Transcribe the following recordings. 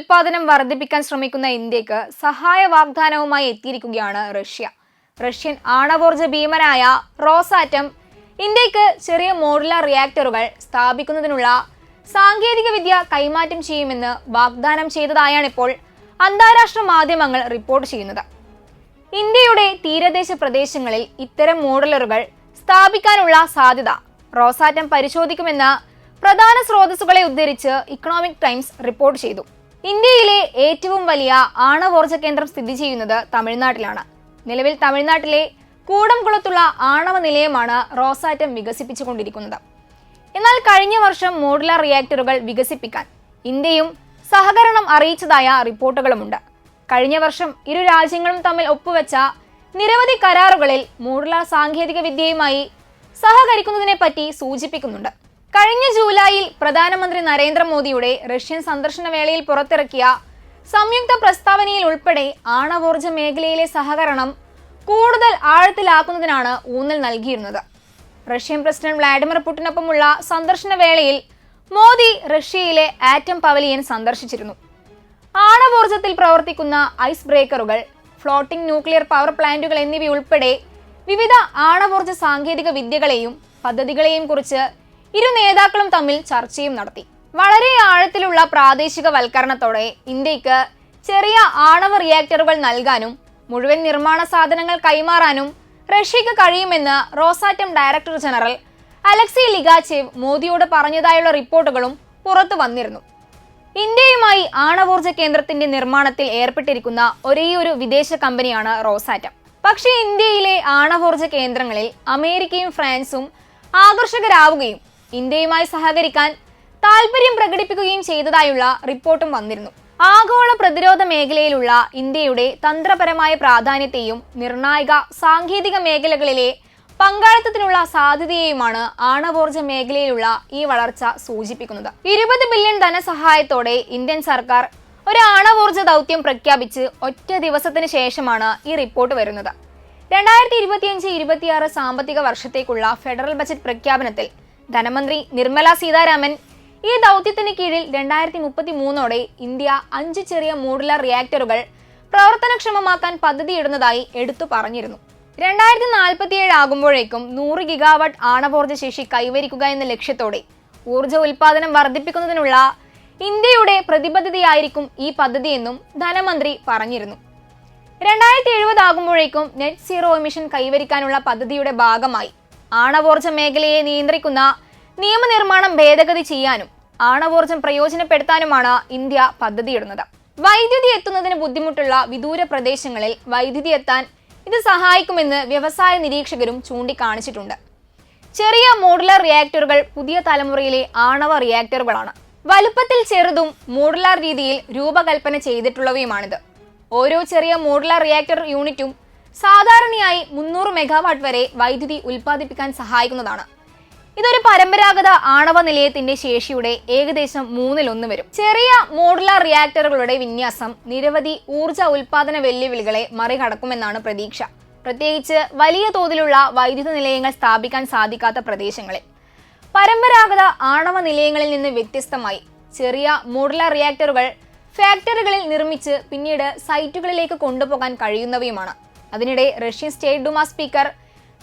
ഉൽപാദനം വർദ്ധിപ്പിക്കാൻ ശ്രമിക്കുന്ന ഇന്ത്യയ്ക്ക് സഹായ വാഗ്ദാനവുമായി എത്തിയിരിക്കുകയാണ് റഷ്യ. റഷ്യൻ ആണവോർജ ഭീമനായ റോസാറ്റം ഇന്ത്യയ്ക്ക് ചെറിയ മോഡുലാർ റിയാക്ടറുകൾ സ്ഥാപിക്കുന്നതിനുള്ള സാങ്കേതിക വിദ്യ കൈമാറ്റം ചെയ്യുമെന്ന് വാഗ്ദാനം ചെയ്തതായാണിപ്പോൾ അന്താരാഷ്ട്ര മാധ്യമങ്ങൾ റിപ്പോർട്ട് ചെയ്യുന്നത്. ഇന്ത്യയുടെ തീരദേശ പ്രദേശങ്ങളിൽ ഇത്തരം മോഡലറുകൾ സ്ഥാപിക്കാനുള്ള സാധ്യത റോസാറ്റം പരിശോധിക്കുമെന്ന് പ്രധാന സ്രോതസ്സുകളെ ഉദ്ധരിച്ച് ഇക്കണോമിക് ടൈംസ് റിപ്പോർട്ട് ചെയ്തു. ഇന്ത്യയിലെ ഏറ്റവും വലിയ ആണവോർജ കേന്ദ്രം സ്ഥിതി ചെയ്യുന്നത് തമിഴ്നാട്ടിലാണ്. നിലവിൽ തമിഴ്നാട്ടിലെ കൂടംകുളത്തുള്ള ആണവ നിലയമാണ് റോസാറ്റം വികസിപ്പിച്ചുകൊണ്ടിരിക്കുന്നത്. എന്നാൽ കഴിഞ്ഞ വർഷം മോഡുലാർ റിയാക്ടറുകൾ വികസിപ്പിക്കാൻ ഇന്ത്യയും സഹകരണം അറിയിച്ചതായ റിപ്പോർട്ടുകളുമുണ്ട്. കഴിഞ്ഞ വർഷം ഇരു രാജ്യങ്ങളും തമ്മിൽ ഒപ്പുവെച്ച നിരവധി കരാറുകളിൽ മോഡുലാർ സാങ്കേതിക വിദ്യയുമായി സഹകരിക്കുന്നതിനെ പറ്റി സൂചിപ്പിക്കുന്നുണ്ട്. കഴിഞ്ഞ ജൂലൈയിൽ പ്രധാനമന്ത്രി നരേന്ദ്രമോദിയുടെ റഷ്യൻ സന്ദർശന വേളയിൽ പുറത്തിറക്കിയ സംയുക്ത പ്രസ്താവനയിൽ ഉൾപ്പെടെ ആണവോർജ മേഖലയിലെ സഹകരണം കൂടുതൽ ആഴത്തിലാക്കുന്നതിനാണ് ഊന്നൽ നൽകിയിരുന്നത്. റഷ്യൻ പ്രസിഡന്റ് വ്ളാഡിമിർ പുടിനൊപ്പമുള്ള സന്ദർശന വേളയിൽ മോദി റഷ്യയിലെ ആറ്റം പവലിയൻ സന്ദർശിച്ചിരുന്നു. ആണവോർജത്തിൽ പ്രവർത്തിക്കുന്ന ഐസ് ബ്രേക്കറുകൾ ഫ്ലോട്ടിംഗ് ന്യൂക്ലിയർ പവർ പ്ലാന്റുകൾ എന്നിവയുൾപ്പെടെ വിവിധ ആണവോർജ സാങ്കേതിക വിദ്യകളെയും പദ്ധതികളെയും കുറിച്ച് ഇരു നേതാക്കളും തമ്മിൽ ചർച്ചയും നടത്തി. വളരെ ആഴത്തിലുള്ള പ്രാദേശിക വൽക്കരണത്തോടെ ഇന്ത്യയ്ക്ക് ചെറിയ ആണവ റിയാക്ടറുകൾ നൽകാനും മുഴുവൻ നിർമ്മാണ സാധനങ്ങൾ കൈമാറാനും റഷ്യക്ക് കഴിയുമെന്ന് Rosatom director general Alexei Ligachev മോദിയോട് പറഞ്ഞതായുള്ള റിപ്പോർട്ടുകളും പുറത്തു വന്നിരുന്നു. ഇന്ത്യയുമായി ആണവോർജ കേന്ദ്രത്തിന്റെ നിർമ്മാണത്തിൽ ഏർപ്പെട്ടിരിക്കുന്ന ഒരേയൊരു വിദേശ കമ്പനിയാണ് റോസാറ്റം. പക്ഷേ ഇന്ത്യയിലെ ആണവോർജ കേന്ദ്രങ്ങളിൽ അമേരിക്കയും ഫ്രാൻസും ആകർഷകരാവുകയും ഇന്ത്യയുമായി സഹകരിക്കാൻ താൽപര്യം പ്രകടിപ്പിക്കുകയും ചെയ്തതായുള്ള റിപ്പോർട്ടും വന്നിരുന്നു. ആഗോള പ്രതിരോധ മേഖലയിലുള്ള ഇന്ത്യയുടെ തന്ത്രപരമായ പ്രാധാന്യത്തെയും നിർണായക സാങ്കേതിക മേഖലകളിലെ പങ്കാളിത്തത്തിനുള്ള സാധ്യതയെയുമാണ് ആണവോർജ മേഖലയിലുള്ള ഈ വളർച്ച സൂചിപ്പിക്കുന്നത്. ഇരുപത് ബില്യൺ ധനസഹായത്തോടെ ഇന്ത്യൻ സർക്കാർ ഒരു ആണവോർജ ദൗത്യം പ്രഖ്യാപിച്ച് ഒറ്റ ദിവസത്തിന് ശേഷമാണ് ഈ റിപ്പോർട്ട് വരുന്നത്. രണ്ടായിരത്തി ഇരുപത്തിയഞ്ച് ഇരുപത്തിയാറ് സാമ്പത്തിക വർഷത്തേക്കുള്ള ഫെഡറൽ ബജറ്റ് പ്രഖ്യാപനത്തിൽ ധനമന്ത്രി നിർമ്മല സീതാരാമൻ. ഈ ദൗത്യത്തിന് കീഴിൽ രണ്ടായിരത്തി മുപ്പത്തി മൂന്നോടെ ഇന്ത്യ അഞ്ച് ചെറിയ മോഡുലാർ റിയാക്ടറുകൾ പ്രവർത്തനക്ഷമമാക്കാൻ പദ്ധതിയിടുന്നതായി എടുത്തു പറഞ്ഞിരുന്നു. രണ്ടായിരത്തി നാൽപ്പത്തിയേഴ് ആകുമ്പോഴേക്കും നൂറ് ഗിഗാവാട്ട് ആണവോർജ ശേഷി കൈവരിക്കുക എന്ന ലക്ഷ്യത്തോടെ ഊർജ ഉൽപാദനം വർദ്ധിപ്പിക്കുന്നതിനുള്ള ഇന്ത്യയുടെ പ്രതിബദ്ധതയായിരിക്കും ഈ പദ്ധതിയെന്നും ധനമന്ത്രി പറഞ്ഞിരുന്നു. രണ്ടായിരത്തി എഴുപത് ആകുമ്പോഴേക്കും നെറ്റ് സീറോ എമിഷൻ കൈവരിക്കാനുള്ള പദ്ധതിയുടെ ഭാഗമായി ആണവോർജ മേഖലയെ നിയന്ത്രിക്കുന്ന നിയമനിർമ്മാണം ഭേദഗതി ചെയ്യാനും ആണവോർജം പ്രയോജനപ്പെടുത്താനുമാണ് ഇന്ത്യ പദ്ധതിയിടുന്നത്. വൈദ്യുതി എത്തുന്നതിന് ബുദ്ധിമുട്ടുള്ള വിദൂര പ്രദേശങ്ങളിൽ വൈദ്യുതി എത്താൻ ഇത് സഹായിക്കുമെന്ന് വ്യവസായ നിരീക്ഷകരും ചൂണ്ടിക്കാണിച്ചിട്ടുണ്ട്. ചെറിയ മോഡുലാർ റിയാക്ടറുകൾ പുതിയ തലമുറയിലെ ആണവ റിയാക്ടറുകളാണ്. വലുപ്പത്തിൽ ചെറുതും മോഡുലാർ രീതിയിൽ രൂപകൽപ്പന ചെയ്തിട്ടുള്ളവയുമാണിത്. ഓരോ ചെറിയ മോഡുലാർ റിയാക്ടർ യൂണിറ്റും സാധാരണയായി മുന്നൂറ് മെഗാവാട്ട് വരെ വൈദ്യുതി ഉൽപ്പാദിപ്പിക്കാൻ സഹായിക്കുന്നതാണ്. ഇതൊരു പരമ്പരാഗത ആണവ നിലയത്തിന്റെ ശേഷിയുടെ ഏകദേശം മൂന്നിലൊന്ന് വരും. ചെറിയ മോഡുലാർ റിയാക്ടറുകളുടെ വിന്യാസം നിരവധി ഊർജ ഉൽപാദന വെല്ലുവിളികളെ മറികടക്കുമെന്നാണ് പ്രതീക്ഷ. പ്രത്യേകിച്ച് വലിയ തോതിലുള്ള വൈദ്യുത നിലയങ്ങൾ സ്ഥാപിക്കാൻ സാധിക്കാത്ത പ്രദേശങ്ങളിൽ. പരമ്പരാഗത ആണവ നിലയങ്ങളിൽ നിന്ന് വ്യത്യസ്തമായി ചെറിയ മോഡുലാർ റിയാക്ടറുകൾ ഫാക്ടറികളിൽ നിർമ്മിച്ച് പിന്നീട് സൈറ്റുകളിലേക്ക് കൊണ്ടുപോകാൻ കഴിയുന്നവയുമാണ്. അതിനിടെ Russian state Duma speaker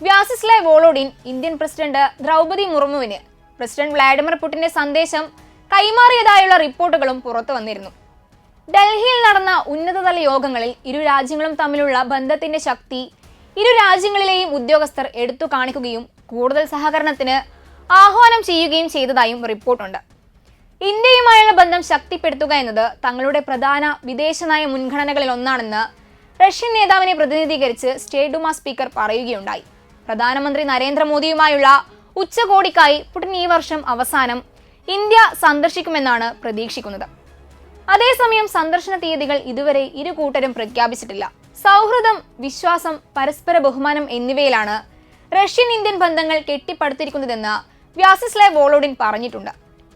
Vyacheslav Volodin Indian president Droupadi മുർമുവിന് president Vladimir പുടിന്റെ സന്ദേശം കൈമാറിയതായുള്ള റിപ്പോർട്ടുകളും പുറത്തു വന്നിരുന്നു. ഡൽഹിയിൽ നടന്ന ഉന്നതതല യോഗങ്ങളിൽ ഇരു രാജ്യങ്ങളും തമ്മിലുള്ള ബന്ധത്തിന്റെ ശക്തി ഇരു രാജ്യങ്ങളിലെയും ഉദ്യോഗസ്ഥർ എടുത്തു കാണിക്കുകയും കൂടുതൽ സഹകരണത്തിന് ആഹ്വാനം ചെയ്യുകയും ചെയ്തതായും റിപ്പോർട്ടുണ്ട്. ഇന്ത്യയുമായുള്ള ബന്ധം ശക്തിപ്പെടുത്തുക എന്നത് തങ്ങളുടെ പ്രധാന വിദേശനയ മുൻഗണനകളിൽ ഒന്നാണെന്ന് റഷ്യൻ നേതാവിനെ പ്രതിനിധീകരിച്ച് സ്റ്റേറ്റ് ഡുമ സ്പീക്കർ പറയുകയുണ്ടായി. പ്രധാനമന്ത്രി നരേന്ദ്രമോദിയുമായുള്ള ഉച്ചകോടിക്കായി പുടിൻ ഈ വർഷം അവസാനം ഇന്ത്യ സന്ദർശിക്കുമെന്നാണ് പ്രതീക്ഷിക്കുന്നത്. അതേസമയം സന്ദർശന തീയതികൾ ഇതുവരെ ഇരു കൂട്ടരും പ്രഖ്യാപിച്ചിട്ടില്ല. സൗഹൃദം വിശ്വാസം പരസ്പര ബഹുമാനം എന്നിവയിലാണ് റഷ്യൻ ഇന്ത്യൻ ബന്ധങ്ങൾ കെട്ടിപ്പടുത്തിരിക്കുന്നതെന്ന് വ്യാസിസ്ലായ് വോളോഡിൻ പറഞ്ഞിട്ടുണ്ട്.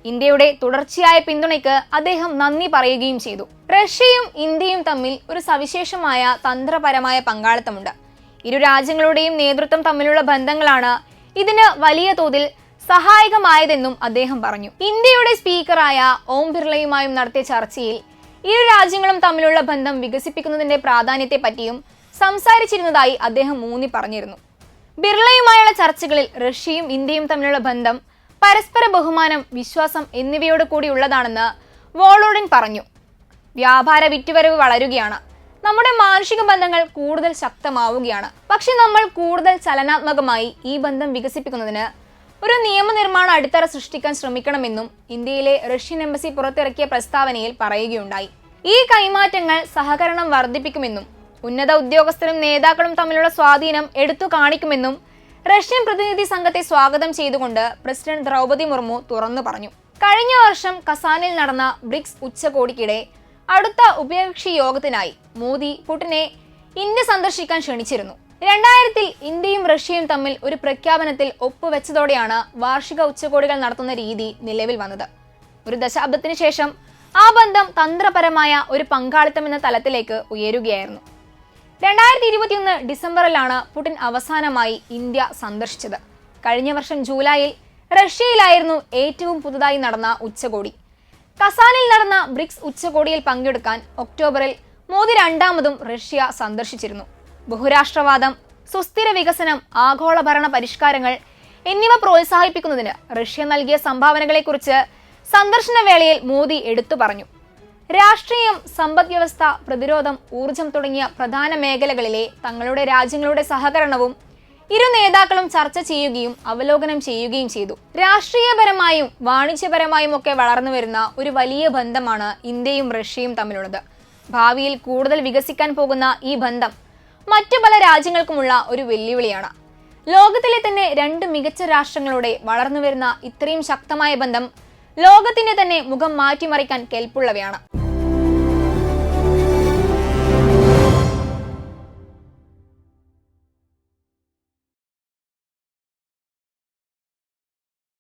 ഇന്ത്യയുടെ തുടർച്ചയായ പിന്തുണയ്ക്ക് അദ്ദേഹം നന്ദി പറയുകയും ചെയ്തു. റഷ്യയും ഇന്ത്യയും തമ്മിൽ ഒരു സവിശേഷമായ തന്ത്രപരമായ പങ്കാളിത്തമുണ്ട്. ഇരു രാജ്യങ്ങളുടെയും നേതൃത്വം തമ്മിലുള്ള ബന്ധങ്ങളാണ് ഇതിന് വലിയ തോതിൽ സഹായകമായതെന്നും അദ്ദേഹം പറഞ്ഞു. ഇന്ത്യയുടെ സ്പീക്കറായ ഓം ബിർളയുമായും നടത്തിയ ചർച്ചയിൽ ഇരു രാജ്യങ്ങളും തമ്മിലുള്ള ബന്ധം വികസിപ്പിക്കുന്നതിന്റെ പ്രാധാന്യത്തെ പറ്റിയും സംസാരിച്ചിരുന്നതായി അദ്ദേഹം ഊന്നി പറഞ്ഞിരുന്നു. ബിർളയുമായുള്ള ചർച്ചകളിൽ റഷ്യയും ഇന്ത്യയും തമ്മിലുള്ള ബന്ധം പരസ്പര ബഹുമാനം വിശ്വാസം എന്നിവയോട് കൂടി ഉള്ളതാണെന്ന് വോളോഡിൻ പറഞ്ഞു. വ്യാപാര വിറ്റുവരവ് വളരുകയാണ്. നമ്മുടെ മാനുഷിക ബന്ധങ്ങൾ കൂടുതൽ ശക്തമാവുകയാണ്. പക്ഷെ നമ്മൾ കൂടുതൽ ചലനാത്മകമായി ഈ ബന്ധം വികസിപ്പിക്കുന്നതിന് ഒരു നിയമനിർമ്മാണ അടിത്തറ സൃഷ്ടിക്കാൻ ശ്രമിക്കണമെന്നും ഇന്ത്യയിലെ റഷ്യൻ എംബസി പുറത്തിറക്കിയ പ്രസ്താവനയിൽ പറയുകയുണ്ടായി. ഈ കൈമാറ്റങ്ങൾ സഹകരണം വർദ്ധിപ്പിക്കുമെന്നും ഉന്നത ഉദ്യോഗസ്ഥരും നേതാക്കളും തമ്മിലുള്ള സ്വാധീനം എടുത്തു കാണിക്കുമെന്നും റഷ്യൻ പ്രതിനിധി സംഘത്തെ സ്വാഗതം ചെയ്തുകൊണ്ട് പ്രസിഡന്റ് ദ്രൗപതി മുർമു തുറന്നു പറഞ്ഞു. കഴിഞ്ഞ വർഷം കസാനിൽ നടന്ന ബ്രിക്സ് ഉച്ചകോടിക്കിടെ അടുത്ത ഉഭയകക്ഷി യോഗത്തിനായി മോദി പുടിനെ ഇന്ത്യ സന്ദർശിക്കാൻ ക്ഷണിച്ചിരുന്നു. രണ്ടായിരത്തിൽ ഇന്ത്യയും റഷ്യയും തമ്മിൽ ഒരു പ്രഖ്യാപനത്തിൽ ഒപ്പുവെച്ചതോടെയാണ് വാർഷിക ഉച്ചകോടികൾ നടത്തുന്ന രീതി നിലവിൽ വന്നത്. ഒരു ദശാബ്ദത്തിന് ശേഷം ആ ബന്ധം തന്ത്രപരമായ ഒരു പങ്കാളിത്തം എന്ന തലത്തിലേക്ക് ഉയരുകയായിരുന്നു. രണ്ടായിരത്തി ഇരുപത്തിയൊന്ന് ഡിസംബറിലാണ് പുടിൻ അവസാനമായി ഇന്ത്യ സന്ദർശിച്ചത്. കഴിഞ്ഞ വർഷം ജൂലൈയിൽ റഷ്യയിലായിരുന്നു ഏറ്റവും പുതുതായി നടന്ന ഉച്ചകോടി. കസാനിൽ നടന്ന ബ്രിക്സ് ഉച്ചകോടിയിൽ പങ്കെടുക്കാൻ ഒക്ടോബറിൽ മോദി രണ്ടാമതും റഷ്യ സന്ദർശിച്ചിരുന്നു. ബഹുരാഷ്ട്രവാദം സുസ്ഥിര വികസനം ആഗോള ഭരണ പരിഷ്കാരങ്ങൾ എന്നിവ പ്രോത്സാഹിപ്പിക്കുന്നതിന് റഷ്യ നൽകിയ സംഭാവനകളെക്കുറിച്ച് സന്ദർശന വേളയിൽ മോദി എടുത്തു പറഞ്ഞു. രാഷ്ട്രീയം സമ്പദ് വ്യവസ്ഥ പ്രതിരോധം ഊർജം തുടങ്ങിയ പ്രധാന മേഖലകളിലെ തങ്ങളുടെ രാജ്യങ്ങളുടെ സഹകരണവും ഇരു നേതാക്കളും ചർച്ച ചെയ്യുകയും അവലോകനം ചെയ്യുകയും ചെയ്തു. രാഷ്ട്രീയപരമായും വാണിജ്യപരമായും ഒക്കെ വളർന്നു വരുന്ന ഒരു വലിയ ബന്ധമാണ് ഇന്ത്യയും റഷ്യയും തമ്മിലുള്ളത്. ഭാവിയിൽ കൂടുതൽ വികസിക്കാൻ പോകുന്ന ഈ ബന്ധം മറ്റു പല രാജ്യങ്ങൾക്കുമുള്ള ഒരു വെല്ലുവിളിയാണ്. ലോകത്തിലെ തന്നെ രണ്ട് മികച്ച രാഷ്ട്രങ്ങളുടെ വളർന്നു വരുന്ന ഇത്രയും ശക്തമായ ബന്ധം ലോകത്തിന്റെ തന്നെ മുഖം മാറ്റിമറിക്കാൻ കെൽപ്പുള്ളവയാണ്.